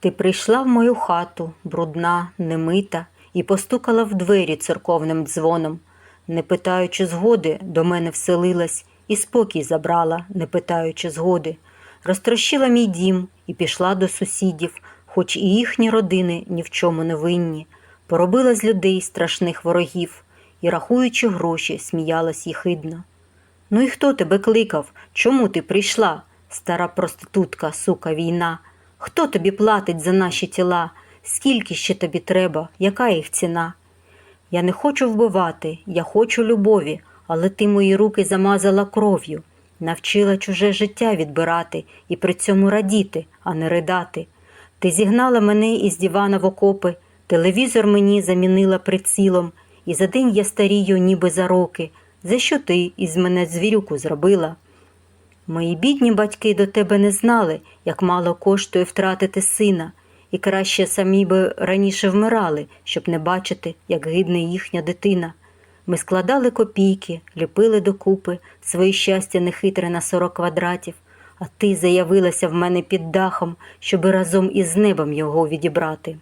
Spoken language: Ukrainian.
Ти прийшла в мою хату, брудна, немита, і постукала в двері церковним дзвоном. Не питаючи згоди, до мене вселилась і спокій забрала, не питаючи згоди. Розтрощила мій дім і пішла до сусідів, хоч і їхні родини ні в чому не винні. Поробила з людей страшних ворогів і, рахуючи гроші, сміялась їхидно. Ну і хто тебе кликав? Чому ти прийшла? Стара проститутка, сука, війна. Хто тобі платить за наші тіла? Скільки ще тобі треба? Яка їх ціна? Я не хочу вбивати, я хочу любові, але ти мої руки замазала кров'ю, навчила чуже життя відбирати і при цьому радіти, а не ридати. Ти зігнала мене із дивана в окопи, телевізор мені замінила прицілом, і за день я старію, ніби за роки. За що ти із мене звірюку зробила? Мої бідні батьки до тебе не знали, як мало коштує втратити сина, і краще самі би раніше вмирали, щоб не бачити, як гидне їхня дитина. Ми складали копійки, ліпили докупи своє щастя нехитре на сорок квадратів, а ти заявилася в мене під дахом, щоби разом із небом його відібрати.